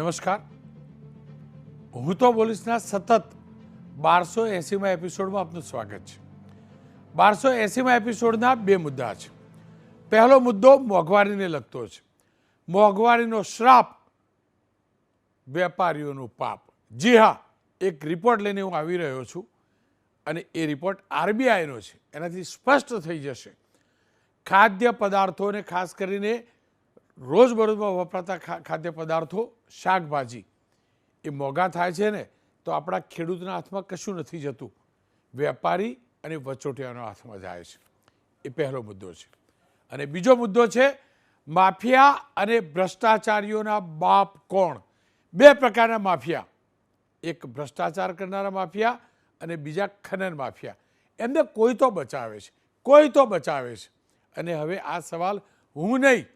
નમસ્કાર. હું તો બોલીશના સતત બારસો એંસીમાં એપિસોડમાં આપનું સ્વાગત છે. બારસો એંસીમાં એપિસોડના બે મુદ્દા છે. પહેલો મુદ્દો મોંઘવારીને લગતો છે. મોંઘવારીનો શ્રાપ વેપારીઓનું પાપ. જી હા, એક રિપોર્ટ લઈને હું આવી રહ્યો છું અને એ રિપોર્ટ આરબીઆઈનો છે. એનાથી સ્પષ્ટ થઈ જશે. ખાદ્ય પદાર્થોને ખાસ કરીને રોજબરોજમાં વપરાતા ખાદ્ય પદાર્થો, શાકભાજી, એ મોંઘા થાય છે ને, તો આપણા ખેડૂતના હાથમાં કશું નથી જતું. વેપારી અને વચોટિયાના હાથમાં જાય છે. એ પહેલો મુદ્દો છે. અને બીજો મુદ્દો છે, માફિયા અને ભ્રષ્ટાચારીઓના બાપ કોણ? બે પ્રકારના માફિયા. એક ભ્રષ્ટાચાર કરનારા માફિયા અને બીજા ખનન માફિયા. એમને કોઈ તો બચાવે છે, કોઈ તો બચાવે છે. અને હવે આ સવાલ હું નહીં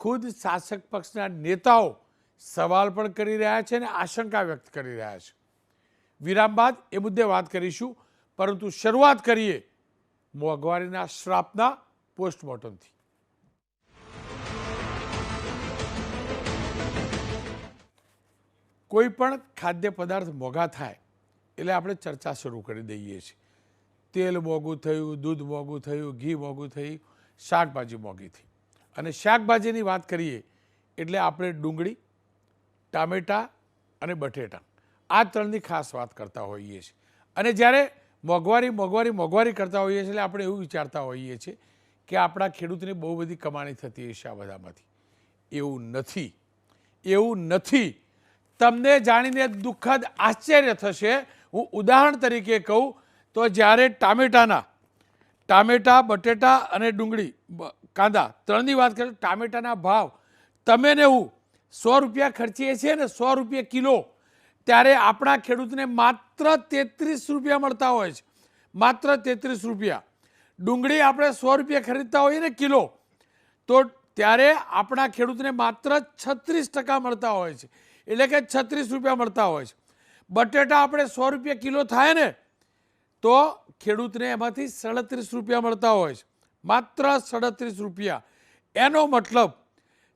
ખુદ શાસક પક્ષના નેતાઓ સવાલ પણ કરી રહ્યા છે અને આશંકા વ્યક્ત કરી રહ્યા છે. વિરામ બાદ એ મુદ્દે વાત કરીશું, પરંતુ શરૂઆત કરીએ મોંઘવારીના શ્રાપના પોસ્ટમોર્ટમથી. કોઈ પણ ખાદ્ય પદાર્થ મોંઘા થાય એટલે આપણે ચર્ચા શરૂ કરી દઈએ છીએ. તેલ મોંઘું થયું, દૂધ મોંઘું થયું, ઘી મોંઘું થયું, શાકભાજી મોંઘી થઈ. અને શાકભાજીની વાત કરીએ એટલે આપણે ડુંગળી, ટામેટાં અને બટેટા. આ ત્રણની ખાસ વાત કરતા હોઈએ છીએ. અને જ્યારે મોંઘવારી મોંઘવારી મોંઘવારી કરતા હોઈએ છીએ એટલે આપણે એવું વિચારતા હોઈએ છીએ કે આપણા ખેડૂતને બહુ બધી કમાણી થતી હશે આ બધામાંથી. એવું નથી. એવું નથી. તમને જાણીને દુઃખદ આશ્ચર્ય થશે. હું ઉદાહરણ તરીકે કહું તો જ્યારે ટામેટાના, ટામેટા, બટેટા અને ડુંગળી કાંદા, ત્રણની વાત કરીએ ટામેટાના ભાવ. તમે ને હું સો રૂપિયા ખર્ચીએ છીએ ને સો રૂપિયા કિલો, ત્યારે આપણા ખેડૂતને માત્ર તેત્રીસ રૂપિયા મળતા હોય છે. માત્ર તેત્રીસ રૂપિયા. ડુંગળી આપણે સો રૂપિયા ખરીદતા હોઈએ ને કિલો, તો ત્યારે આપણા ખેડૂતને માત્ર છત્રીસ ટકા મળતા હોય છે. એટલે કે છત્રીસ રૂપિયા મળતા હોય છે. બટેટા આપણે સો રૂપિયા કિલો થાય ને, તો ખેડૂતને એમાંથી સાડત્રીસ રૂપિયા મળતા હોય છે. માત્ર સાડત્રીસ રૂપિયા. એનો મતલબ,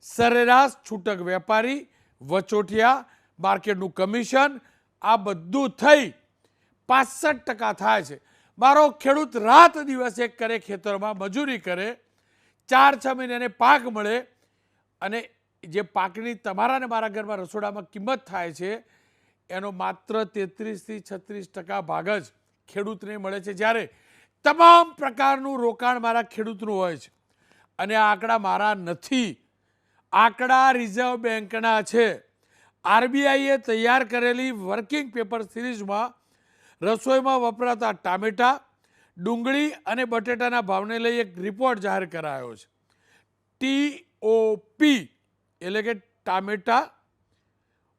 સરેરાશ છૂટક વેપારી, વચોટિયા, માર્કેટનું કમિશન, આ બધું થઈ પાસઠ ટકા થાય છે. મારો ખેડૂત રાત દિવસ એક કરે, ખેતરમાં મજૂરી કરે, ચાર છ મહિનાને પાક મળે અને જે પાકની તમારા ને મારા ઘરમાં રસોડામાં કિંમત થાય છે, એનો માત્ર તેત્રીસથી છત્રીસ ટકા ભાગ જ ખેડૂતને મળે છે. જ્યારે તમામ પ્રકારનું રોકાણ મારા ખેડૂતનું હોય છે. અને આંકડા મારા નથી. આંકડા રિઝર્વ બેંકના છે. આરબીઆઈએ તૈયાર કરેલી વર્કિંગ પેપર સિરીઝમાં રસોઈમાં વપરાતા ટામેટા, ડુંગળી અને બટેટાના ભાવને લઈ એક રિપોર્ટ જાહેર કરાયો છે. ટીઓપી એટલે કે ટામેટા,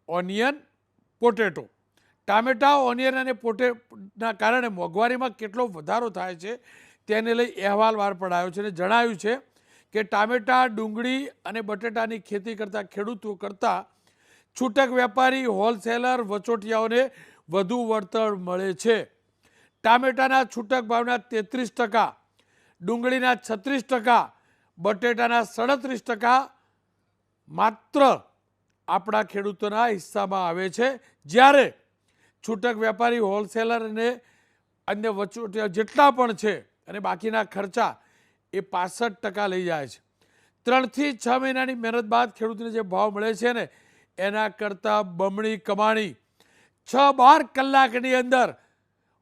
ઓનિયન, પોટેટો. ટામેટા, ઓનિયન અને પોટેના કારણે મોંઘવારીમાં કેટલો વધારો થાય છે તેને લઈ અહેવાલ બહાર પડાયો છે અને જણાવ્યું છે કે ટામેટા, ડુંગળી અને બટેટાની ખેતી કરતા ખેડૂતો કરતાં છૂટક વેપારી, હોલસેલર, વચોટિયાઓને વધુ વળતર મળે છે. ટામેટાના છૂટક ભાવના તેત્રીસ ટકા, ડુંગળીના છત્રીસ ટકા, બટેટાના સાડત્રીસ ટકા માત્ર આપણા ખેડૂતોના હિસ્સામાં આવે છે. જ્યારે છૂટક વેપારી હોલસેલર અને અન્ય વચોટિયા જેટલા પણ છે અને બાકીના ખર્ચા એ પાસઠ ટકા લઈ જાય છે. ત્રણથી છ મહિનાની મહેનત બાદ ખેડૂતને જે ભાવ મળે છે ને, એના કરતાં બમણી કમાણી. છ બાર કલાકની અંદર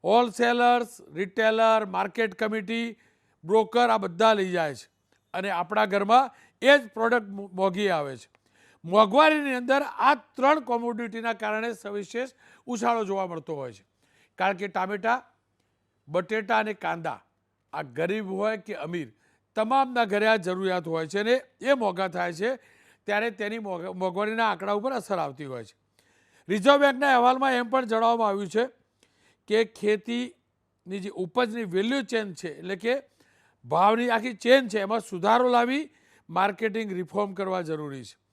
wholesalers retailer market committee broker આ બધા લઈ જાય છે. અને આપણા ઘરમાં એ જ પ્રોડક્ટ મોંઘી આવે છે. મોંઘવારીની અંદર આ ત્રણ કોમોડિટીના કારણે સવિશેષ ઉછાળો જોવા મળતો હોય છે. કારણ કે ટામેટા, બટેટા અને કાંદા આ ગરીબ હોય કે અમીર તમામના ઘરે આ જરૂરિયાત હોય છે અને એ મોંઘા થાય છે ત્યારે તેની મોંઘ- મોંઘવારીના આંકડા ઉપર અસર આવતી હોય છે. રિઝર્વ બેંકના અહેવાલમાં એમ પણ જણાવવામાં આવ્યું છે કે ખેતીની જે ઉપજની વેલ્યુ ચેન છે એટલે કે ભાવની આખી ચેન છે, એમાં સુધારો લાવી માર્કેટિંગ રિફોર્મ કરવા જરૂરી છે.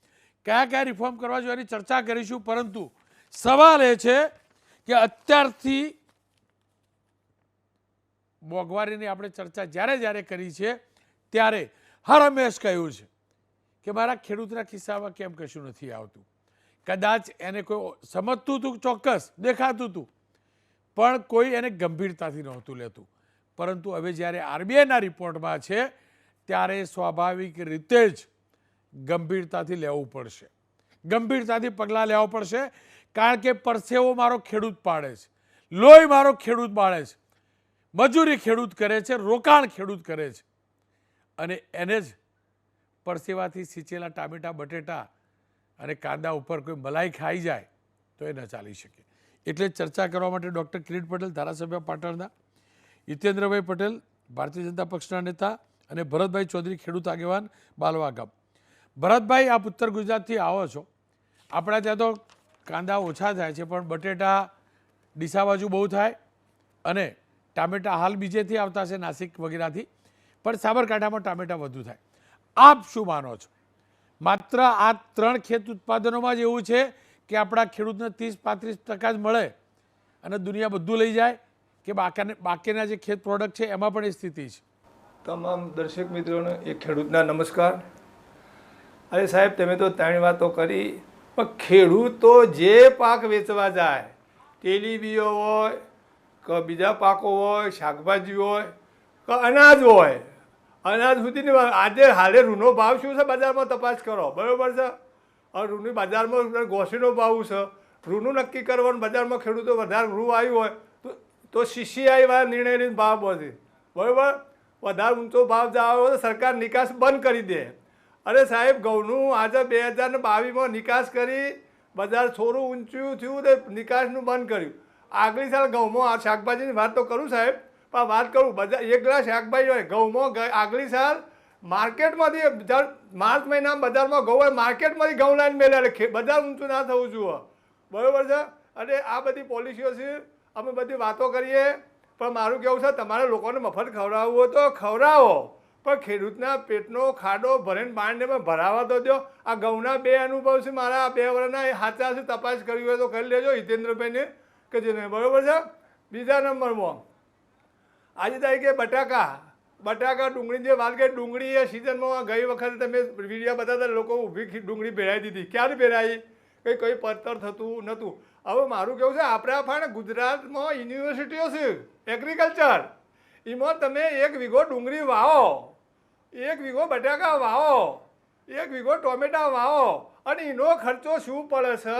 કયા કયા રિફોર્મ કરવા જોઈએ એની ચર્ચા કરીશું, પરંતુ સવાલ એ છે કે અત્યારથી મોંઘવારીની આપણે ચર્ચા જ્યારે જ્યારે કરી છે, ત્યારે હર હંમેશ કહ્યું છે કે મારા ખેડૂતના ખિસ્સામાં કેમ કશું નથી આવતું. કદાચ એને કોઈ સમજતું હતું ચોક્કસ દેખાતું હતું, પણ કોઈ એને ગંભીરતાથી નહોતું લેતું. પરંતુ હવે જ્યારે આરબીઆઈના રિપોર્ટમાં છે, ત્યારે સ્વાભાવિક રીતે જ ગંભીરતાથી લેવું પડશે. ગંભીરતાથી પગલાં લેવા પડશે કારણ કે પરસેવો મારો ખેડૂત પાડે છે. લોહી મારો ખેડૂત બાળે છે. મજૂરી ખેડૂત કરે છે, રોકાણ ખેડૂત કરે છે. અને એને જ પરસેવાથી સિંચેલા ટામેટા, બટેટા અને કાંદા ઉપર કોઈ મલાઈ ખાઈ જાય તો એ ન ચાલી શકે. એટલે ચર્ચા કરવા માટે ડૉક્ટર કિરીટ પટેલ, ધારાસભ્ય પાટણના, હિતેન્દ્રભાઈ પટેલ, ભારતીય જનતા પક્ષના નેતા અને ભરતભાઈ ચૌધરી ખેડૂત આગેવાન બાલવા ગામ ભરતભાઈ, આપ ઉત્તર ગુજરાતથી આવો છો. આપણા ત્યાં તો કાંદા ઓછા થાય છે, પણ બટેટા ડીસા બાજુ બહુ થાય અને ટામેટા હાલ બીજેથી આવતા છે નાસિક વગેરેથી, પણ સાબરકાંઠામાં ટામેટા વધુ થાય. આપ શું માનો છો? માત્ર આ ત્રણ ખેત ઉત્પાદનોમાં જ એવું છે કે આપણા ખેડૂતને ત્રીસ પાંત્રીસ ટકા જ મળે અને દુનિયા બધું લઈ જાય કે બાકીના બાકીના જે ખેત પ્રોડક્ટ છે એમાં પણ એ સ્થિતિ છે. તમામ દર્શક મિત્રોને એ ખેડૂતના નમસ્કાર. અરે સાહેબ, તમે તો ત્રણ વાતો કરી, પણ ખેડૂતો જે પાક વેચવા જાય તેલીબીઓ હોય, કે બીજા પાકો હોય, શાકભાજી હોય, કે અનાજ હોય, અનાજ સુધી આજે હાલે રૂનો ભાવ શું છે બજારમાં તપાસ કરો, બરાબર છે? રૂની બજારમાં ગોસીનો ભાવ છે. રૂનું નક્કી કરવાનું બજારમાં ખેડૂતો વધારે રૂ આવ્યું હોય, તો તો સીસીઆઈ વાળા નિર્ણય લઈને ભાવ વધે બરાબર? વધારે ઊંચો ભાવ જ હોય તો સરકાર નિકાસ બંધ કરી દે. અરે સાહેબ, ઘઉંનું આજે બે હજાર બાવીસમાં નિકાસ કરી બજાર થોડું ઊંચું થયું તે નિકાસનું બંધ કર્યું. આગલી સાલ ઘઉંમાં આ શાકભાજીની વાત તો કરું સાહેબ, પણ વાત કરું બજાર એક ગ્લાસ શાકભાજી હોય, ઘઉંમાં આગલી સાલ માર્કેટમાંથી માર્ચ મહિનામાં બજારમાં ઘઉં હોય, માર્કેટમાંથી ઘઉં લાઈન મેળે એટલે બજાર ઊંચું ના થવું જોઈએ બરાબર છે? અને આ બધી પોલિસીઓ છે, અમે બધી વાતો કરીએ, પણ મારું કેવું છે, તમારે લોકોને મફત ખવડાવવું હોય તો ખવડાવો. પણ ખેડૂતના પેટનો ખાડો ભરીને બાંધને ભરાવા તો દો આ ઘઉંના બે અનુભવ છે મારા બે વર્ષના એ સાચા છે તપાસ કરવી હોય તો કરી લેજો હિતેન્દ્રભાઈને, કે જેને બરાબર છે. બીજા નંબરમાં, આજે તારીખે બટાકા બટાકા ડુંગળી જે વાત કરી, ડુંગળી એ સિઝનમાં ગઈ વખતે તમે વિડીયા બતાવતા લોકો ઊભી ડુંગળી ભેળાઈ દીધી. ક્યારે ભેરાઈ કંઈ કંઈ પડતર થતું નહોતું. હવે મારું કેવું છે, આપણા ફાણે ગુજરાતમાં યુનિવર્સિટીઓ છે, એગ્રીકલ્ચર. એમાં તમે એક વીઘો ડુંગળી વાવો. એક વીઘો બટાકા વાવો, એક વીઘો ટોમેટા વાવો અને એનો ખર્ચો શું પડે છે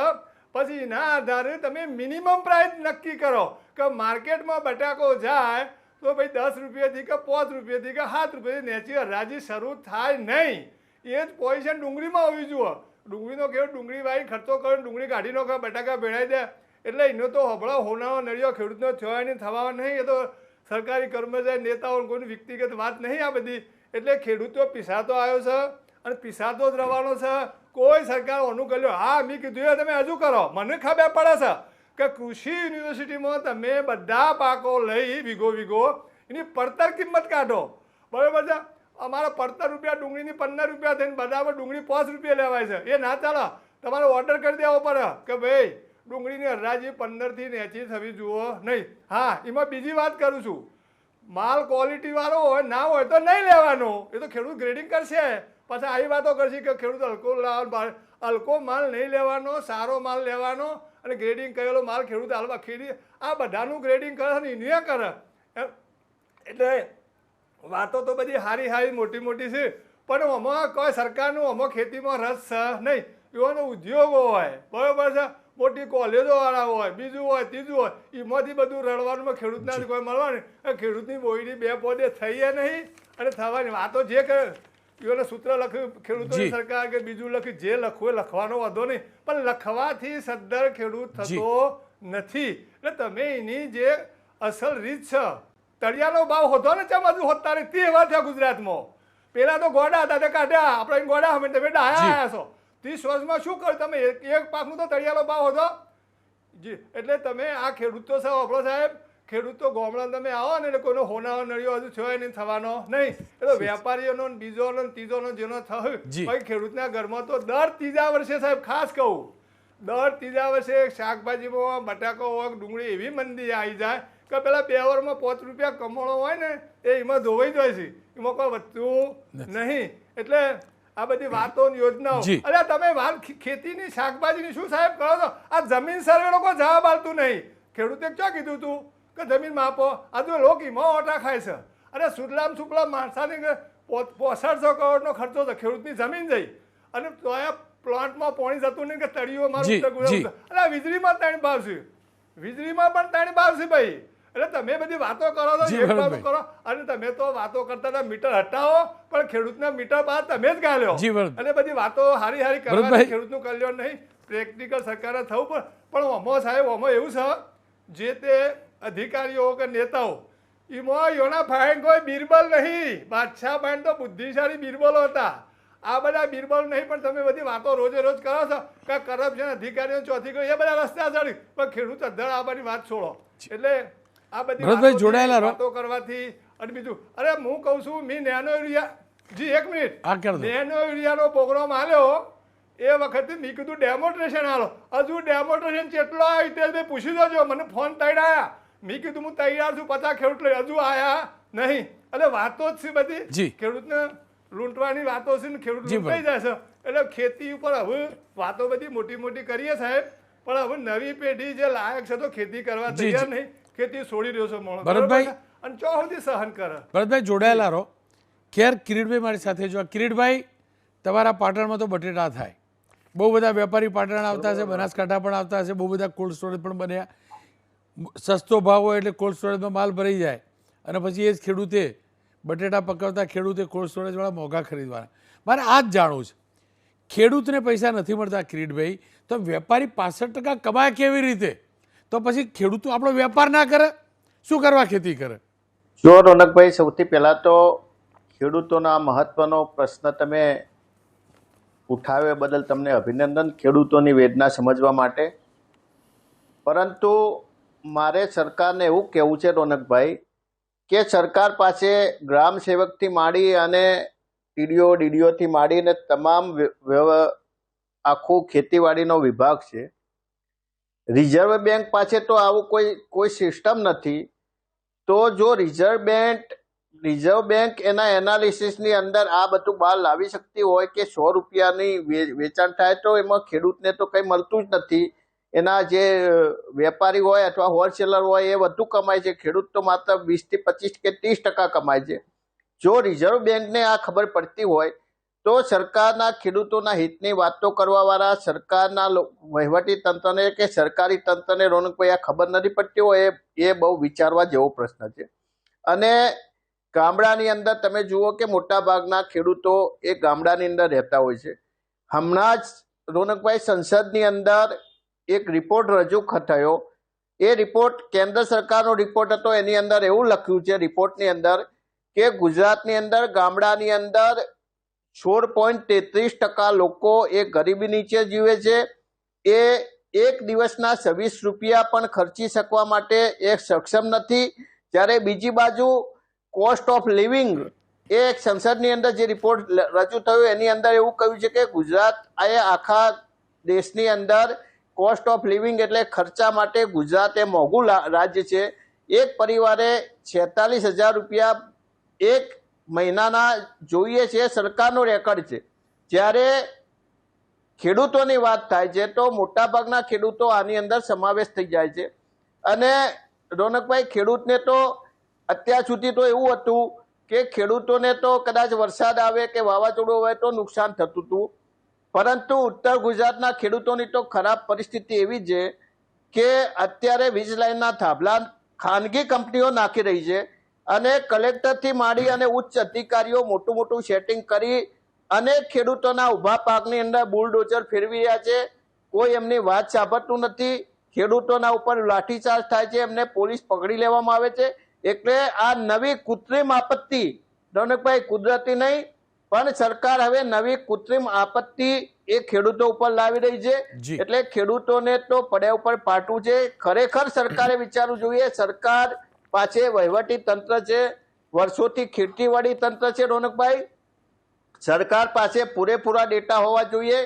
પછી એના આધારે તમે મિનિમમ પ્રાઇસ નક્કી કરો કે માર્કેટમાં બટાકો જાય તો ભાઈ દસ રૂપિયાથી કે પાંચ રૂપિયાથી કે સાત રૂપિયાથી નેચી હરાજી શરૂ થાય નહીં. એ જ પોઝિશન ડુંગળીમાં હોવી જુઓ ડુંગળીનો કેવો ડુંગળી વાળી ખર્ચો કરો, ડુંગળી કાઢી નાખો બટાકા ભેળાઈ દે? એટલે એનો તો હબળો હોનારો નળિયો ખેડૂતનો થયો નહીં થવા નહીં, એ તો સરકારી કર્મચારી નેતાઓ કોઈની વ્યક્તિગત વાત નહીં આ બધી. એટલે ખેડૂતો પીસાતો આવ્યો છે અને પીસાતો જ રહેવાનો છે. કોઈ સરકાર અનુકૂલ્યો હા, મેં કીધું એ તમે હજુ કરો. મને ખબર પડે છે કે કૃષિ યુનિવર્સિટીમાં તમે બધા પાકો લઈ વીઘો વીઘો એની પડતર કિંમત કાઢો. બરાબર છે? અમારા પડતર રૂપિયા ડુંગળીની પંદર રૂપિયા થઈને બધામાં ડુંગળી પાંચ રૂપિયા લેવાય છે. એ ના ચાલો. તમારે ઓર્ડર કરી દેવો પડે કે ભાઈ ડુંગળીની હરાજી પંદરથી નેચી થવી જુઓ નહીં. હા, એમાં બીજી વાત કરું છું. માલ ક્વોલિટી વાળો હોય, ના હોય તો નહીં લેવાનો. એ તો ખેડૂત ગ્રેડિંગ કરશે. પછી આવી વાતો કરશે કે ખેડૂત હલકો લાવ હલકો માલ નહીં લેવાનો, સારો માલ લેવાનો અને ગ્રેડિંગ કરેલો માલ ખેડૂત હાલમાં ખેડી આ બધાનું ગ્રેડિંગ કરે ને એને કરે. એટલે વાતો તો બધી હારી હારી, મોટી મોટી છે. પણ આમાં કોઈ સરકારનું, આમાં ખેતીમાં રસ નહીં. એવાનો ઉદ્યોગો હોય, બરાબર છે. મોટી કોલેજો વાળા હોય બીજું હોય ત્રીજું હોય એમાંથી બધું રડવાનું ખેડૂતના ના કોઈ મળવાનું ખેડૂતની બોયડી બે પોદે થઈએ નહીં અને થવાની વાતો જે કરે. એઓને સૂત્ર લખ્યું ખેડૂતોની સરકાર કે બીજું લખ્યું જે લખવું એ લખવાનો વાંધો નહીં. પણ લખવાથી સદ્ધર ખેડૂત થતો નથી. એટલે તમે એની જે અસલ રીત છે તળિયાનો ભાવ હોતો ને ચા બાજુ હોતા નહીં તે એવા થયા ગુજરાતમાં. પેલા તો ગોડા હતા તે કાઢ્યા. આપણે ગોડા અમે તમે ડાયા આવ્યા છો. ત્રીસ વર્ષમાં શું કર્યું તમે એક એક પાકનું તો તળિયાનો ભાવ હતો જી એટલે તમે આ ખેડૂતો સાહેબ આપણો સાહેબ. ખેડૂતો ગામડા તમે આવો ને એટલે કોઈનો હોનારો નળિયો હજુ થયો નહીં થવાનો નહીં. એટલે વેપારીઓનો બીજોનો ને ત્રીજોનો જેનો થયો. ભાઈ ખેડૂતના ઘરમાં તો દર ત્રીજા વર્ષે સાહેબ ખાસ કહું. દર ત્રીજા વર્ષે શાકભાજીમાં બટાકો હોય ડુંગળી એવી મંદી આવી જાય કે પેલા બે ઓવરમાં પાંચ રૂપિયા કમાણો હોય ને એ એમાં ધોવાઈ જાય છે. એમાં કોઈ વધતું નહીં. એટલે આ બધી વાતો યોજનાઓ. અરે તમે ખે- ખેતીની શાકભાજીની શું સાહેબ કરો છો? આ જમીન સર્વે લોકો જવાબ આપતું નહીં. ખેડૂતે ક્યાં કીધું તું? કે જમીન માપો. આ તો લોકો ઈમો ઓટા ખાય છે. અરે સુડલામ સુપલામ માણસાની પોસઠસો કરોડનો ખર્ચો છે ખેડૂતની જમીન જઈ. અને તોય પ્લાન્ટમાં પાણી જતું નહીં કે તળીઓ મારું અરે વીજળીમાં ત્રણ ભાવ છે વીજળીમાં પણ ત્રણ ભાવ છે ભાઈ. એટલે તમે બધી વાતો કરો છો. કરો. અને તમે તો વાતો કરતા મીટર હટાવો પણ ખેડૂતના મીટર બહાર તમે જ ગાલ્યો. અને બધી વાતો હારી હારી કરવા ખેડૂતનું કલ્યાણ નહીં. પ્રેક્ટિકલ સરકારે થવું પણ પણ ઓમો સાહેબ ઓમો એવું છે જે તે અધિકારીઓ કે નેતાઓ એમાં યોના ફાઈન કોઈ બિરબલ નહીં. બાદશાહ ફાઈન તો બુદ્ધિશાળી બિરબલો હતા. આ બધા બિરબલ નહીં પણ તમે બધી વાતો રોજે રોજ કરો છો. કે કરપ્શન અધિકારીઓ ચોથી ગયો એ બધા રસ્તા ચડી. પણ ખેડૂત અધર આ બધી વાત છોડો. એટલે આ બધી ભરતભાઈ જોડાયેલા વાતો કરવાથી અને બીજું અરે હું કહું છું મેં નેનો યુરિયા જી એક મિનિટ. નેનો યુરિયાનો પ્રોગ્રામ આલ્યો એ વખતે મેં કીધું ડેમોન્સ્ટ્રેશન આલો. હજુ ડેમોન્સ્ટ્રેશન કેટલો આવ્યો તે પૂછી દેજો. મને ફોન તૈયાર મેં કીધું હું તૈયાર છું પચાસ ખેડૂત લઈ હજુ આયા નહીં. એટલે વાતો જ છે બધી. ખેડૂતને લૂંટવાની વાતો છે ને ખેડૂત લૂંટાઈ છે. એટલે ખેતી ઉપર હવે વાતો બધી મોટી મોટી કરીએ સાહેબ. પણ હવે નવી પેઢી જે લાયક છે તો ખેતી કરવા તૈયાર જી. નહીં ખેતી છોડી રહ્યો છે મોણો ભરતભાઈ. અને ચો સુધી સહન કરે. ભરતભાઈ જોડાયેલા રહો. ખેર કિરીટભાઈ મારી સાથે જો કિરીટભાઈ તમારા પાટણમાં તો બટેટા થાય. બહુ બધા વેપારી પાટણ આવતા હશે બનાસકાંઠા પણ આવતા હશે બહુ બધા કોલ્ડ સ્ટોરેજ પણ બન્યા. સસ્તો ભાવ હોય એટલે કોલ્ડ સ્ટોરેજમાં માલ ભરાઈ જાય. અને પછી એ જ ખેડૂતે બટેટા પકવતા ખેડૂતે કોલ્ડ સ્ટોરેજવાળા મોંઘા ખરીદવાના. મારે આ જ જાણવું છે. ખેડૂતને પૈસા નથી મળતા કિરીટભાઈ તો વેપારી પાસઠ ટકા કમાય કેવી રીતે? તો પછી ખેડૂતો આપણો વેપાર ના કરે. શું કરવા ખેતી કરે? જો રોનકભાઈ, સૌથી પહેલાં તો ખેડૂતોના મહત્વનો પ્રશ્ન તમે ઉઠાવ્યા બદલ તમને અભિનંદન ખેડૂતોની વેદના સમજવા માટે. પરંતુ મારે સરકારને એવું કહેવું છે રોનકભાઈ, કે સરકાર પાસે ગ્રામ સેવકથી માંડી અને ટીડીઓ ડીડીઓથી માંડીને તમામ આખો ખેતીવાડીનો વિભાગ છે. રિઝર્વ બેંક પાસે તો આવું કોઈ કોઈ સિસ્ટમ નથી. તો જો રિઝર્વ બેંક રિઝર્વ બેંક એના એનાલિસિસની અંદર આ બધું બહાર લાવી શકતી હોય કે સો રૂપિયાની વેચાણ થાય તો એમાં ખેડૂતને તો કંઈ મળતું જ નથી. એના જે વેપારી હોય અથવા હોલસેલર હોય એ વધુ કમાય છે. ખેડૂત તો માત્ર વીસથી પચીસ કે ત્રીસ ટકા કમાય છે. જો રિઝર્વ બેંકને આ ખબર પડતી હોય તો સરકારના ખેડૂતોના હિતની વાતો કરવાવાળા સરકારના વહીવટી તંત્રને કે સરકારી તંત્રને રોનકભાઈ આ ખબર નથી પડતી હોય એ એ બહુ વિચારવા જેવો પ્રશ્ન છે. અને ગામડાની અંદર તમે જુઓ કે મોટા ભાગના ખેડૂતો એ ગામડાની અંદર રહેતા હોય છે. હમણાં જ રોનકભાઈ સંસદની અંદર એક રિપોર્ટ રજૂ થયો. એ રિપોર્ટ કેન્દ્ર સરકારનો રિપોર્ટ હતો, એની અંદર એવું લખ્યું છે રિપોર્ટની અંદર કે ગુજરાતની અંદર ગામડાની અંદર સોળ પોઈન્ટ તેત્રીસ ટકા લોકો એ ગરીબી નીચે જીવે છે. એ એક દિવસના છવ્વીસ રૂપિયા પણ ખર્ચી શકવા માટે એ સક્ષમ નથી. જ્યારે બીજી બાજુ કોસ્ટ ઓફ લિવિંગ એ એક સંસદની અંદર જે રિપોર્ટ રજૂ થયો એની અંદર એવું કહ્યું છે કે ગુજરાત એ આખા દેશની અંદર કોસ્ટ ઓફ લિવિંગ એટલે ખર્ચા માટે ગુજરાત એ મોંઘું રાજ્ય છે. એક પરિવારે છેતાલીસ હજાર રૂપિયા એક મહિનાના જોઈએ છે, સરકારનો રેકર્ડ છે. જ્યારે ખેડૂતોની વાત થાય છે, તો મોટાભાગના ખેડૂતો આની અંદર સમાવેશ થઈ જાય છે. અને રોનકભાઈ, ખેડૂતને તો અત્યાર સુધી તો એવું હતું કે ખેડૂતોને તો કદાચ વરસાદ આવે કે વાવાઝોડું આવે તો નુકસાન થતું હતું. પરંતુ ઉત્તર ગુજરાતના ખેડૂતોની તો ખરાબ પરિસ્થિતિ એવી છે કે અત્યારે વીજ લાઇનના થાંભલા ખાનગી કંપનીઓ નાખી રહી છે. અને કલેક્ટરથી માંડી અને ઉચ્ચ અધિકારીઓ મોટું મોટું સેટિંગ કરી અને ખેડૂતોના ઊભા પાકની અંદર બુલડોઝર ફેરવી રહ્યા છે. કોઈ એમની વાત સાંભળતું નથી. ખેડૂતોના ઉપર લાઠીચાર્જ થાય છે. એમને પોલીસ પકડી લેવામાં આવે છે. એટલે આ નવી કૃત્રિમ આપત્તિ રોનકભાઈ કુદરતી નહીં પણ સરકાર હવે નવી કૃત્રિમ આપત્તિ એ ખેડૂતો ઉપર લાવી રહી છે. એટલે ખેડૂતોને તો પડ્યા ઉપર પાટવું છે. ખરેખર સરકારે વિચારવું જોઈએ. સરકાર પાસે વહીવટી તંત્ર છે વર્ષોથી ખેતીવાડી તંત્ર છે રોનકભાઈ. સરકાર પાસે પૂરેપૂરા ડેટા હોવા જોઈએ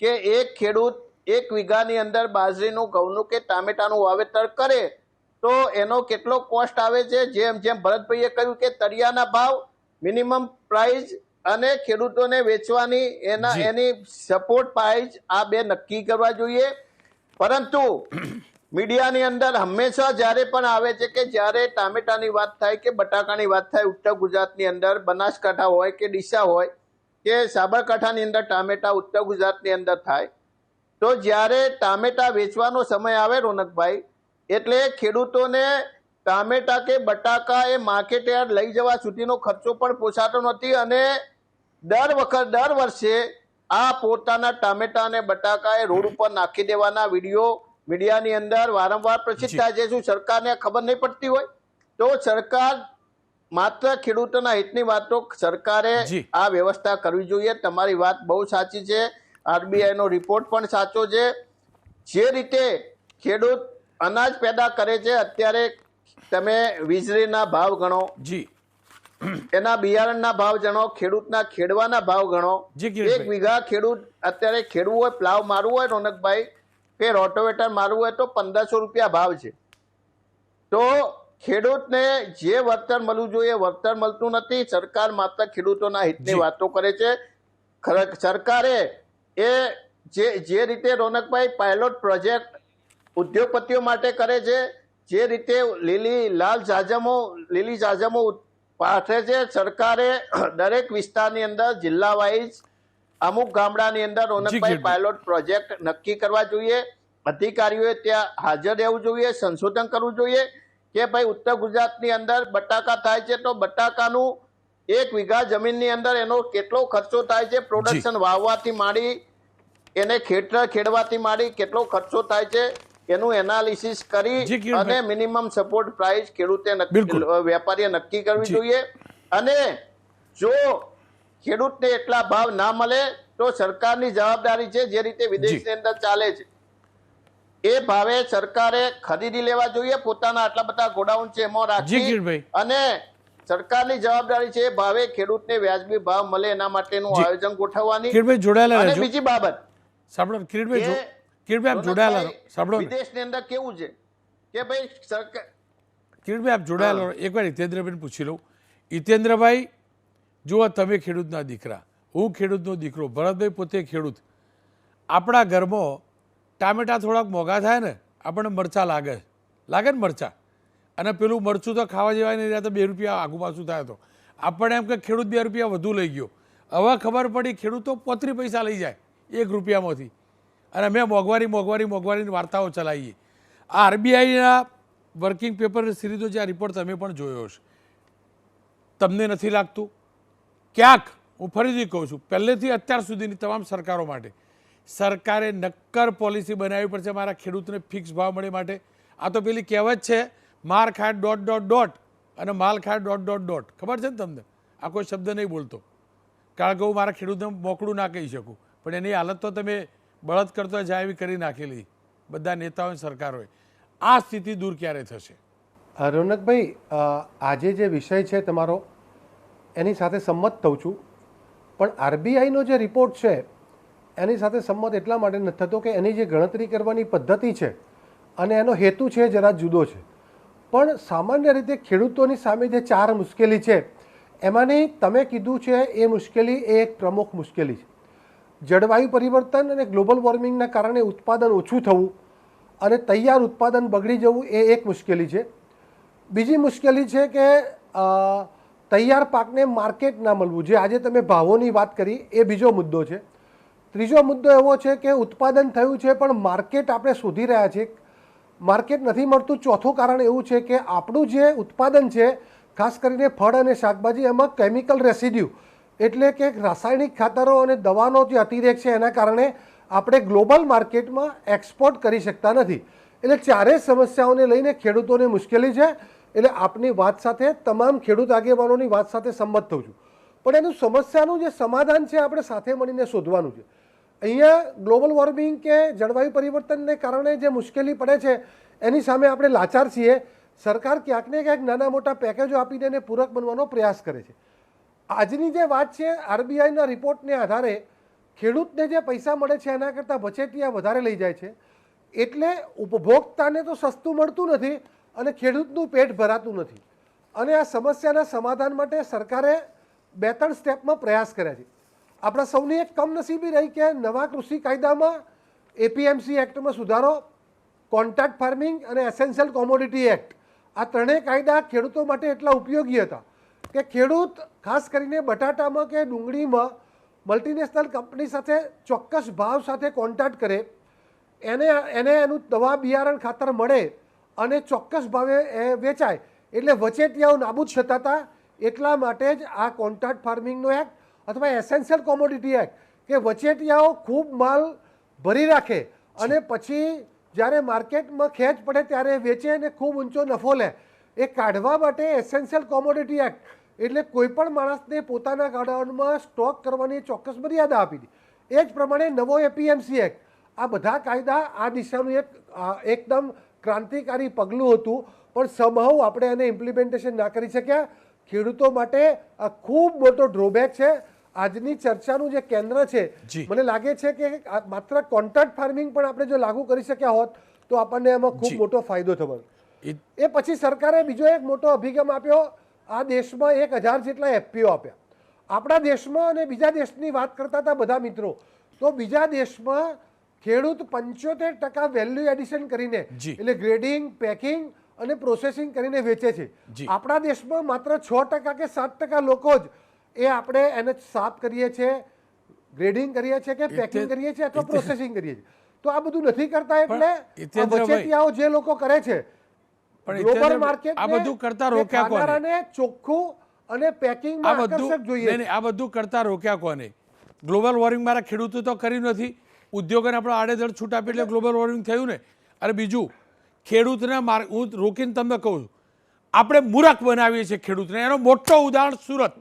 કે એક ખેડૂત એક વીઘાની અંદર બાજરીનું ઘઉંનું કે ટામેટાનું વાવેતર કરે તો એનો કેટલો કોસ્ટ આવે છે? જેમ જેમ ભરતભાઈએ કહ્યું કે તરિયાના ભાવ મિનિમમ પ્રાઇસ અને ખેડૂતોને વેચવાની એના એની સપોર્ટ પ્રાઇસ આ બે નક્કી કરવા જોઈએ. પરંતુ મીડિયાની અંદર હંમેશા જ્યારે પણ આવે છે કે જ્યારે ટામેટાની વાત થાય કે બટાકાની વાત થાય, ઉત્તર ગુજરાતની અંદર બનાસકાંઠા હોય કે ડીસા હોય કે સાબરકાંઠાની અંદર ટામેટા ઉત્તર ગુજરાતની અંદર થાય, તો જ્યારે ટામેટા વેચવાનો સમય આવે રોનકભાઈ, એટલે ખેડૂતોને ટામેટા કે બટાકા એ માર્કેટ યાર્ડ લઈ જવા સુધીનો ખર્ચો પણ પોસાતો નથી અને દર વખત, દર વર્ષે આ પોતાના ટામેટા અને બટાકા એ રોડ ઉપર નાખી દેવાના વીડિયો મીડિયાની અંદર વારંવાર પ્રસિદ્ધ થાય છે. શું સરકારને ખબર નહીં પડતી હોય? તો સરકાર માત્ર ખેડૂતોના હિતની વાતો સરકારે આ વ્યવસ્થા કરવી જોઈએ. તમારી વાત બહુ સાચી છે. આરબીઆઈનો રિપોર્ટ પણ સાચો છે. જે રીતે ખેડૂત અનાજ પેદા કરે છે અત્યારે તમે વીજળીના ભાવ ગણો. જી. એના બિયારણના ભાવ જણો ખેડૂતના ખેડવાના ભાવ ગણો. એક વીઘા ખેડૂત અત્યારે ખેડવું હોય પ્લાવ મારવું હોય રોનકભાઈ કે રોટોવેટર મારવું હોય તો પંદરસો રૂપિયા ભાવ છે. તો ખેડૂતને જે વળતર મળવું જોઈએ વળતર મળતું નથી. સરકાર માત્ર ખેડૂતોના હિતની વાતો કરે છે. સરકારે એ જે જે રીતે રોનકભાઈ પાયલોટ પ્રોજેક્ટ ઉદ્યોગપતિઓ માટે કરે છે જે રીતે લીલી લાલ જાજમો લીલી જાજમો પાથરે છે સરકારે દરેક વિસ્તારની અંદર જિલ્લા વાઇઝ અમુક ગામડાની અંદર રોનકભાઈ પાયલોટ પ્રોજેક્ટ નક્કી કરવા જોઈએ. અધિકારીઓએ ત્યાં હાજર રહેવું જોઈએ સંશોધન કરવું જોઈએ કે ભાઈ ઉત્તર ગુજરાતની અંદર બટાકા થાય છે તો બટાકાનું એક વીઘા જમીનની અંદર એનો કેટલો ખર્ચો થાય છે પ્રોડક્શન વાવવાથી માંડી એને ખેતર ખેડવાથી માંડી કેટલો ખર્ચો થાય છે એનું એનાલિસિસ કરી અને મિનિમમ સપોર્ટ પ્રાઇસ ખેડૂતે નક્કી- વેપારીએ નક્કી કરવી જોઈએ. અને જો ખેડૂતને એટલા ભાવ ના મળે તો સરકારની જવાબદારી છે જે રીતે વિદેશની અંદર ચાલે છે. એ ભાવે સરકારે ખરીદી લેવા જોઈએ પોતાના આટલા બધા ગોડાઉન છે એમાં રાખી અને સરકારની જવાબદારી છે ભાવે ખેડૂતને વ્યાજબી ભાવ મળે એના માટેનું આયોજન ગોઠવવાની. અને બીજી બાબત. સાંભળો કિરીટભાઈ કિરીટભાઈ આપ જોડાયેલા સાંભળો વિદેશની અંદર કેવું છે કે ભાઈ સરકાર કિરીટભાઈ આપ જોડાયેલા એકવાર હિતેન્દ્રભાઈ પૂછી લઉં. હિતેન્દ્રભાઈ જુઓ, તમે ખેડૂતના દીકરા. હું ખેડૂતનો દીકરો. ભરતભાઈ પોતે ખેડૂત. આપણા ઘરમાં ટામેટા થોડાક મોંઘા થાય ને, આપણને મરચાં લાગે. લાગે ને મરચાં? અને પેલું મરચું તો ખાવા જેવાય નહીં રહ્યા તો બે રૂપિયા આગુ પાછું થાય તો? આપણને એમ કે ખેડૂત બે રૂપિયા વધુ લઈ ગયો. હવે ખબર પડી, ખેડૂતો પોત્રી પૈસા લઈ જાય, એક રૂપિયામાંથી. અને મેં મોંઘવારી મોંઘવારી, મોંઘવારીની વાર્તાઓ ચલાવીએ. આ આરબીઆઈના વર્કિંગ પેપર સિરીઝો જે આ રિપોર્ટ તમે પણ જોયો હશે. તમને નથી લાગતું? ક્યાંક હું ફરીથી કહું છું, પહેલેથી અત્યાર સુધીની તમામ સરકારો માટે, સરકારે નક્કર પોલિસી બનાવવી પડશે મારા ખેડૂતને ફિક્સ ભાવ મળે માટે. આ તો પેલી કહેવત છે, માર ખાય ડોટ ડોટ ડોટ અને માલ ખાય ડોટ ડોટ ડોટ. ખબર છે ને તમને? આ કોઈ શબ્દ નહીં બોલતો. કારણ કે હું મારા ખેડૂતને મોકળું ના કહી શકું. પણ એની હાલત તો તમે બળદ કરતો જાય એવી કરી નાખેલી. બધા નેતાઓ સરકારોએ. આ સ્થિતિ દૂર ક્યારે થશે? રોનકભાઈ આજે જે વિષય છે તમારો એની સાથે સંમત થઉં છું. પણ આરબીઆઈનો જે રિપોર્ટ છે, એની સાથે સંમત એટલા માટે નથી થતો કે એની જે ગણતરી કરવાની પદ્ધતિ છે અને એનો હેતુ છે જરા જુદો છે. પણ સામાન્ય રીતે ખેડૂતોની સામે જે ચાર મુશ્કેલી છે, એમાંની તમે કીધું છે એ મુશ્કેલી એ એક પ્રમુખ મુશ્કેલી છે. જળવાયુ પરિવર્તન અને ગ્લોબલ વોર્મિંગના કારણે ઉત્પાદન ઓછું થવું અને તૈયાર ઉત્પાદન બગડી જવું એ એક મુશ્કેલી છે. બીજી મુશ્કેલી છે કે તૈયાર પાકને માર્કેટ ના મળવું જે આજે તમે ભાવોની વાત કરી, એ બીજો મુદ્દો છે. ત્રીજો મુદ્દો એવો છે કે ઉત્પાદન થયું છે, પણ માર્કેટ આપણે શોધી રહ્યા છીએ. માર્કેટ નથી મળતું. ચોથું કારણ એવું છે કે આપણું જે ઉત્પાદન છે, ખાસ કરીને ફળ અને શાકભાજી, એમાં કેમિકલ રેસિડ્યુ એટલે કે રાસાયણિક ખાતરો અને દવાનો જે અતિરેક છે, એના કારણે આપણે ગ્લોબલ માર્કેટમાં એક્સપોર્ટ કરી શકતા નથી. એટલે ચારેય સમસ્યાઓને લઈને ખેડૂતોને મુશ્કેલી છે. એટલે આપની વાત સાથે તમામ ખેડૂત આગેવાનોની વાત સાથે સંમત થઉં છું. પણ એનું સમસ્યાનું જે સમાધાન છે, આપણે સાથે મળીને શોધવાનું છે. અહીંયા ગ્લોબલ વોર્મિંગ કે જળવાયુ પરિવર્તનને કારણે જે મુશ્કેલી પડે છે, એની સામે આપણે લાચાર છીએ. સરકાર ક્યાંક ને ક્યાંક નાના મોટા પેકેજો આપીને એને પૂરક બનવાનો પ્રયાસ કરે છે. આજની જે વાત છે, આરબીઆઈના રિપોર્ટને આધારે ખેડૂતને જે પૈસા મળે છે, એના કરતાં બચેટિયા વધારે લઈ જાય છે. એટલે ઉપભોક્તાને તો સસ્તું મળતું નથી અને ખેડૂતનું પેટ ભરાતું નથી. અને આ સમસ્યાના સમાધાન માટે સરકારે બે ત્રણ સ્ટેપમાં પ્રયાસ કર્યા છે. આપણા સૌની એક કમનસીબી રહી કે નવા કૃષિ કાયદામાં એપીએમસી એક્ટમાં સુધારો કોન્ટ્રાક્ટ ફાર્મિંગ અને એસેન્શિયલ કોમોડિટી એક્ટ આ ત્રણેય કાયદા ખેડૂતો માટે એટલા ઉપયોગી હતા કે ખેડૂત, ખાસ કરીને બટાટામાં કે ડુંગળીમાં મલ્ટીનેશનલ કંપની સાથે ચોક્કસ ભાવ સાથે કોન્ટ્રાક્ટ કરે, એને એને એનું દવા બિયારણ ખાતર મળે અને ચોક્કસ ભાવે એ વેચાય. એટલે વચેટિયાઓ નાબૂદ થતા હતા. એટલા માટે જ આ કોન્ટ્રાક્ટ ફાર્મિંગનો એક્ટ અથવા એસેન્શિયલ કોમોડિટી એક્ટ કે વચેટિયાઓ ખૂબ માલ ભરી રાખે અને પછી જ્યારે માર્કેટમાં ખેંચ પડે ત્યારે વેચે અને ખૂબ ઊંચો નફો લે. એ કાઢવા માટે એસેન્શિયલ કોમોડિટી એક્ટ એટલે કોઈપણ માણસને પોતાના ગાડાઓમાં સ્ટોક કરવાની ચોક્કસ મર્યાદા આપી દી. એ જ પ્રમાણે નવો એપીએમસી એક્ટ. આ બધા કાયદા આ દિશાનું એક એકદમ ક્રાંતિકારી પગલું હતું પણ સમહાવ આપણે એને ઇમ્પ્લિમેન્ટેશન ના કરી શક્યા. ખેડૂતો માટે આ ખૂબ મોટો ડ્રોબેક છે. આજની ચર્ચાનું જે કેન્દ્ર છે મને લાગે છે કે આ માત્ર કોન્ટ્રાક્ટ ફાર્મિંગ પણ આપણે જો લાગુ કરી શક્યા હોત તો આપણને એમાં ખૂબ મોટો ફાયદો થવાનો. એ એ પછી સરકારે બીજો એક મોટો અભિગમ આપ્યો આ દેશમાં એક હજાર જેટલા એફપીઓ આપ્યા. આપણા દેશમાં અને બીજા દેશની વાત કરતા હતા બધા મિત્રો. તો બીજા દેશમાં ખેડૂત પંચોતેર ટકા વેલ્યુ એડિશન કરીને એટલે ગ્રેડિંગ પેકિંગ અને પ્રોસેસિંગ કરીને વેચે છે. આપણા દેશમાં માત્ર છ ટકા કે સાત ટકા લોકો જ એ આપણે એને સાફ કરીએ છીએ ગ્રેડિંગ કરીએ છીએ કે પેકિંગ કરીએ છીએ અથવા પ્રોસેસિંગ કરીએ છીએ. તો આ બધું નથી કરતા એટલે વચેટિયાઓ જે લોકો કરે છે પણ ગ્લોબલ માર્કેટ આ બધું કરતા રોક્યા કોને? ચોખ્ખું અને પેકિંગ આ બધું જોઈએ આ બધું કરતા રોક્યા કોને? ગ્લોબલ વોર્મિંગ મારા ખેડૂતો તો કર્યું નથી. ઉદ્યોગોને આપણે આડેધડ છૂટ આપી એટલે ગ્લોબલ વોર્મિંગ થયું ને. અને બીજું, ખેડૂતને માર, હું રોકીને તમને કહું છું, આપણે મૂરખ બનાવીએ છીએ ખેડૂતને. એનો મોટો ઉદાહરણ સુરત.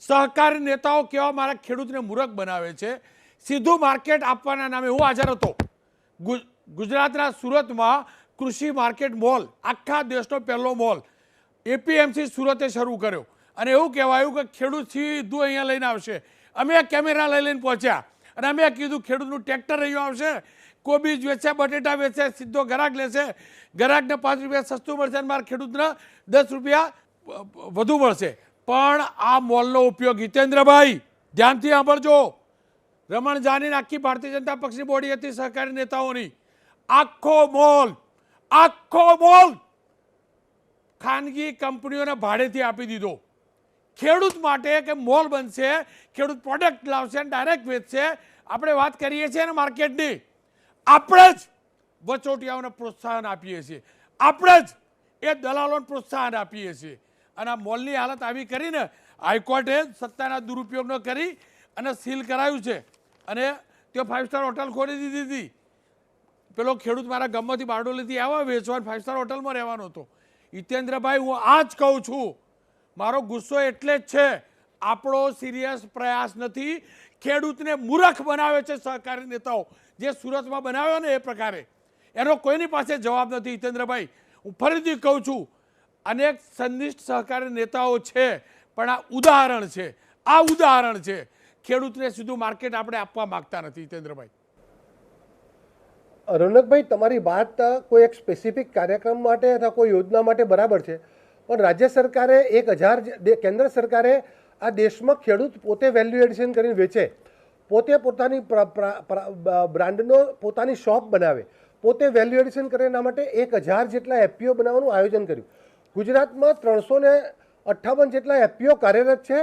સહકારી નેતાઓ કેવા મારા ખેડૂતને મૂરખ બનાવે છે. સીધું માર્કેટ આપવાના નામે હું હાજર હતો. ગુજ- ગુજરાતના સુરતમાં કૃષિ માર્કેટ મોલ, આખા દેશનો પહેલો મોલ એપીએમસી સુરતે શરૂ કર્યો. અને એવું કહેવાયું કે ખેડૂત સીધું અહીંયા લઈને આવશે. અમે કેમેરા લઈ લઈને પહોંચ્યા. અને અમે કીધું ખેડૂતનું ટ્રેક્ટર અહીંયા આવશે, કોબીજ વેચે, બટેટા વેચે, સીધો ગ્રાહક લેશે. ગ્રાહકને પાંચ રૂપિયા સસ્તું મળશે અને મારા ખેડૂતને દસ રૂપિયા વધુ મળશે. પણ આ મોલનો ઉપયોગ હિતેન્દ્રભાઈ, ધ્યાનથી સાંભળજો. રમણ જાની આખી ભારતીય જનતા પક્ષની બોડી હતી, સહકારી નેતાઓની. આખો મોલ આખો મોલ ખાનગી કંપનીઓને ભાડેથી આપી દીધો. ખેડૂત માટે કે મોલ બનશે, ખેડૂત પ્રોડક્ટ લાવશે અને ડાયરેક્ટ વેચશે આપણે વાત કરીએ છીએ ને માર્કેટની. આપણે જ વચોટિયાઓને પ્રોત્સાહન આપીએ છીએ. આપણે જ એ દલાલોને પ્રોત્સાહન આપીએ છીએ. અને આ મોલની હાલત આવી કરીને હાઈકોર્ટે સત્તાના દુરુપયોગ ન કરી અને સીલ કરાયું છે. અને તે ફાઇવ સ્ટાર હોટલ ખોલી દીધી હતી. પેલો ખેડૂત મારા ગામમાંથી બારડોલીથી આવ્યો વેચવા ફાઇવ સ્ટાર હોટલમાં રહેવાનો હતો. હિતેન્દ્રભાઈ, હું આ જ કહું છું. મારો ગુસ્સો એટલે જ છે. આપણો સિરિયસ પ્રયાસ નથી ખેડૂતને મૂરખ બનાવે છે સહકારી નેતાઓ. જે સુરતમાં બનાવ્યો ને એ પ્રકારે. એનો કોઈની પાસે જવાબ નથી. હિતેન્દ્રભાઈ, હું ફરીથી કહું છું, અનેક સંનિષ્ઠ સહકારી નેતાઓ છે, પણ આ ઉદાહરણ છે. આ ઉદાહરણ છે. ખેડૂતને સીધું માર્કેટ આપણે આપવા માંગતા નથી, હિતેન્દ્રભાઈ. રોનકભાઈ તમારી વાત કોઈ એક સ્પેસિફિક કાર્યક્રમ માટે અથવા કોઈ યોજના માટે બરાબર છે. પણ રાજ્ય સરકારે એક હજાર કેન્દ્ર સરકારે આ દેશમાં ખેડૂત પોતે વેલ્યુ એડિશન કરીને વેચે. પોતે પોતાની બ્રાન્ડનો પોતાની શોપ બનાવે. પોતે વેલ્યુ એડિશન કરે એના માટે એક હજાર જેટલા એફપીઓ બનાવવાનું આયોજન કર્યું. ગુજરાતમાં ત્રણસો ને અઠ્ઠાવન જેટલા એફપીઓ કાર્યરત છે.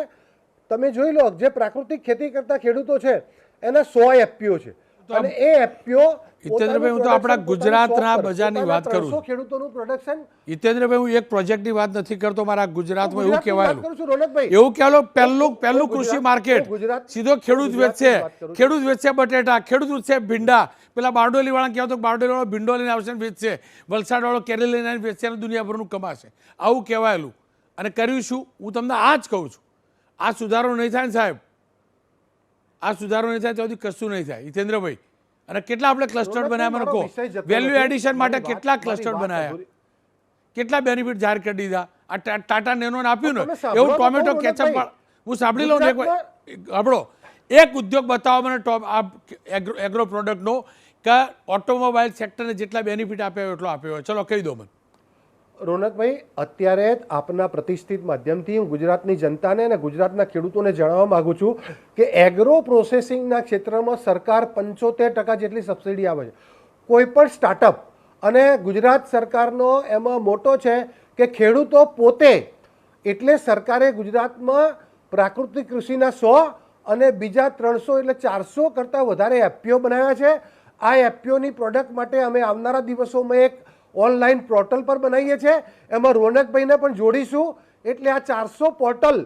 તમે જોઈ લો, જે પ્રાકૃતિક ખેતી કરતા ખેડૂતો છે, એના સો એફપીઓ છે. અને એ એફપીઓ હિતેન્દ્રભાઈ, હું તો આપણા ગુજરાતના બજારની વાત કરું છું. ખેડૂતોનું પ્રોડક્શન હિતેન્દ્રભાઈ હું એક પ્રોજેક્ટની વાત નથી કરતો મારા ગુજરાતમાં એવું કહેવાયેલું. એવું કહેલો પહેલું પહેલું કૃષિ માર્કેટ સીધો ખેડૂત વેચશે. ખેડૂત વેચશે બટેટા ખેડૂત વેચશે ભીંડા. પેલા બારડોલી વાળા કહેવાતો બારડોલી વાળો ભીંડો લઈને આવશે ને વેચશે. વલસાડ વાળો કેરી લઈને વેચશે અને દુનિયાભરનું કમાશે. આવું કહેવાયેલું. અને કર્યું શું? હું તમને આ જ કહું છું. આ સુધારો નહીં થાય ને સાહેબ. આ સુધારો નહીં થાય ત્યાં સુધી કશું નહીં થાય. હિતેન્દ્રભાઈ અને કેટલા આપણે ક્લસ્ટર બનાવ્યા મને કહો. વેલ્યુ એડિશન માટે કેટલા ક્લસ્ટર બનાવ્યા? કેટલા બેનિફિટ જાહેર કરી દીધા? આ ટાટા નેનોને આપ્યું ને એવું ટોમેટો કેચઅપ હું સાંભળી લઉં ને એક આપણો એક ઉદ્યોગ બતાવો મને ટોપ આ એગ્રો એગ્રો પ્રોડક્ટનો કે ઓટોમોબાઈલ સેક્ટરને જેટલા બેનિફિટ આપ્યા એટલો આપ્યો ચલો કહી દો મને. રોનકભાઈ, અત્યારે આપના પ્રતિષ્ઠિત માધ્યમથી હું ગુજરાતની જનતાને અને ગુજરાતના ખેડૂતોને જણાવવા માગું છું કે એગ્રો પ્રોસેસિંગના ક્ષેત્રમાં સરકાર પંચોતેર ટકા જેટલી સબસિડી આવે છે. કોઈ પણ સ્ટાર્ટઅપ અને ગુજરાત સરકારનો એમાં મોટો છે કે ખેડૂતો પોતે એટલે સરકારે ગુજરાતમાં પ્રાકૃતિક કૃષિના સો અને બીજા ત્રણસો એટલે ચારસો કરતાં વધારે એપીઓ બનાવ્યા છે. આ એપીઓની પ્રોડક્ટ માટે અમે આવનારા દિવસોમાં એક ઓનલાઈન પોર્ટલ પર બનાવીએ છીએ. એમાં રોનકભાઈને પણ જોડીશું. એટલે આ ચારસો પોર્ટલ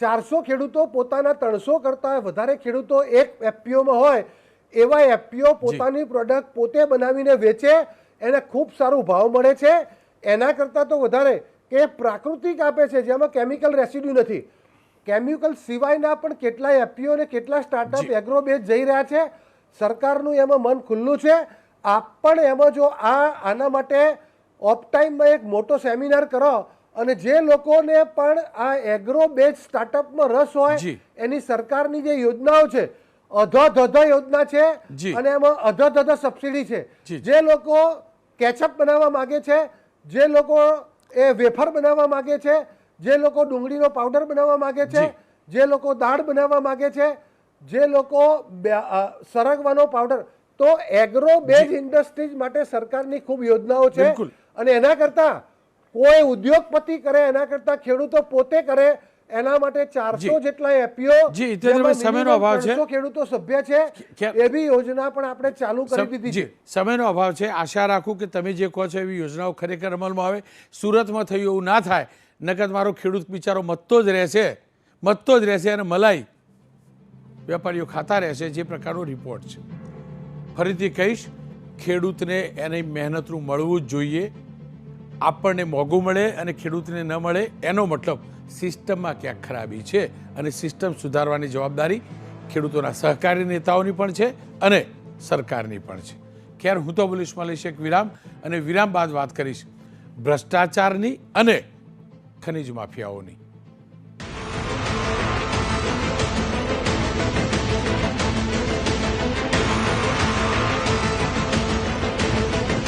ચારસો ખેડૂતો પોતાના ત્રણસો કરતાં વધારે ખેડૂતો એક એફપીઓમાં હોય. એવા એફપીઓ પોતાની પ્રોડક્ટ પોતે બનાવીને વેચે એને ખૂબ સારું ભાવ મળે છે. એના કરતાં તો વધારે કે પ્રાકૃતિક આપે છે જેમાં કેમિકલ રેસિડ્યુ નથી. કેમિકલ સિવાયના પણ કેટલા એફપીઓ અને કેટલા સ્ટાર્ટઅપ એગ્રો બેઝ જઈ રહ્યા છે. સરકારનું એમાં મન ખુલ્લું છે. આપ પણ એમાં જો આ આના માટે ઓફ ટાઈમમાં એક મોટો સેમિનાર કરો અને જે લોકોને પણ આ એગ્રો બેઝ સ્ટાર્ટઅપમાં રસ હોય. એની સરકારની જે યોજનાઓ છે અધો યોજના છે અને એમાં અધો સબસિડી છે. જે. લોકો કેચઅપ બનાવવા માગે છે જે લોકો એ વેફર બનાવવા માગે છે જે લોકો ડુંગળીનો પાવડર બનાવવા માગે છે જે. લોકો દાળ બનાવવા માગે છે જે લોકો સરગવાનો પાવડર તો એગ્રો બેઝ ઇન્ડસ્ટ્રીઝ માટે સરકારની ખૂબ યોજનાઓ છે. અને એના કરતાં કોઈ ઉદ્યોગપતિ કરે એના કરતાં ખેડૂતો પોતે કરે એના માટે ચારસો જેટલા એપીઓ સમયનો અભાવ છે. ખેડૂતો સભ્ય છે એવી યોજના પણ આપણે ચાલુ કરી દીધી છે. સમયનો અભાવ છે. આશા રાખું કે તમે જે કહો છો એવી યોજનાઓ ખરેખર અમલમાં આવે. સુરતમાં થયું એવું ના થાય. નકર મારો ખેડૂત બિચારો મતતો જ રહેશે. મતતો જ રહેશે અને મલાઈ. વેપારીઓ ખાતા રહેશે જે પ્રકારનો રિપોર્ટ છે. ફરીથી કહીશ, ખેડૂતને એની મહેનતનું મળવું જ જોઈએ. આપણને મોંઘું મળે અને ખેડૂતને ન મળે એનો મતલબ સિસ્ટમમાં ક્યાંક ખરાબી છે અને સિસ્ટમ સુધારવાની જવાબદારી ખેડૂતોના સહકારી નેતાઓની પણ છે અને સરકારની પણ છે. ખેર હું તો બોલીશ મળીશ એક વિરામ અને વિરામ બાદ વાત કરીશ. ભ્રષ્ટાચારની અને ખનિજ માફિયાઓની.